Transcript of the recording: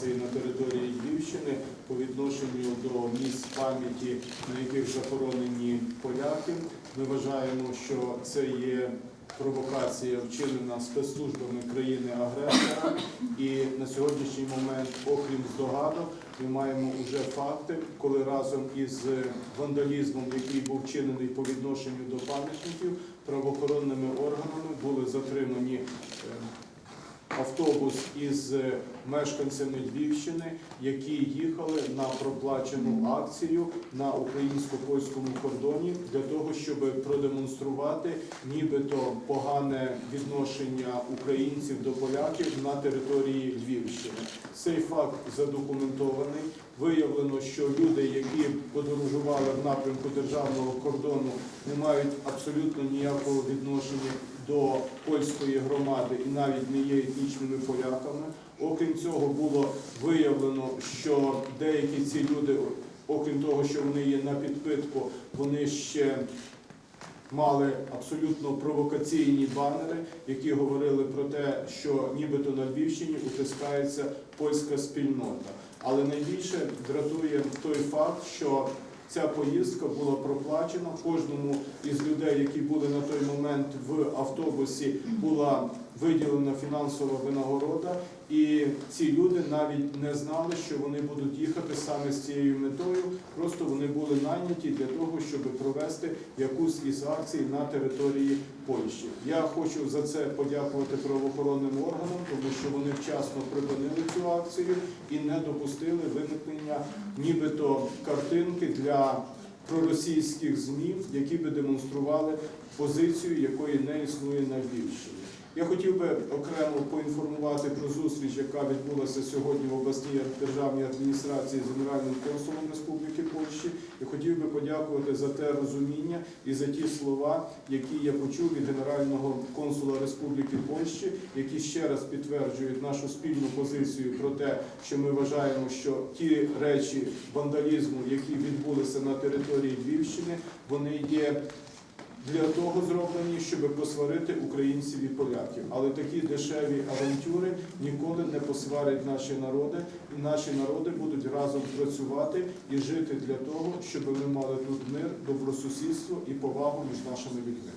провокації на території Львівщини по відношенню до місць пам'яті, на яких захоронені поляки. Ми вважаємо, що це є провокація вчинена спецслужбами країни-агресора. І на сьогоднішній момент, окрім здогадок, ми маємо вже факти, коли разом із вандалізмом, який був вчинений по відношенню до пам'ятників, правоохоронними органами були затримані е, автобус із е, мешканцями Львівщини, які їхали на проплачену акцію на українсько-польському кордоні для того, щоб продемонструвати нібито погане відношення українців до поляків на території Львівщини. Факт задокументований. Виявлено, що люди, які подорожували в напрямку державного кордону, не мають абсолютно ніякого відношення до польської громади і навіть не є етнічними поляками. Окрім цього, було виявлено, що деякі ці люди, окрім того, що вони є на підпитку, вони ще мали абсолютно провокаційні банери, які говорили про те, що нібито на Львівщині утискається польська спільнота. Але найбільше дратує той факт, що ця поїздка була проплачена. Кожному із людей, які були на той момент в автобусі, була виділена фінансова винагорода, і ці люди навіть не знали, що вони будуть їхати саме з цією метою. Просто вони були найняті для того, щоб провести якусь із акцій на території Польщі. Я хочу за це подякувати правоохоронним органам, тому що вони вчасно припинили цю акцію і не допустили виникнення нібито картинки для проросійських ЗМІ, які би демонстрували позицію, якої не існує на Львівщині. Я хотів би окремо поінформувати про зустріч, яка відбулася сьогодні в обласній державній адміністрації з генеральним консулом Республіки Польщі. І хотів би подякувати за те розуміння і за ті слова, які я почув від генерального консула Республіки Польщі, які ще раз підтверджують нашу спільну позицію про те, що ми вважаємо, що ті речі вандалізму, які відбулися на території Львівщини, вони є для того зроблені, щоб посварити українців і поляків. Але такі дешеві авантюри ніколи не посварять наші народи, і наші народи будуть разом працювати і жити для того, щоб ми мали тут мир, добросусідство і повагу між нашими людьми.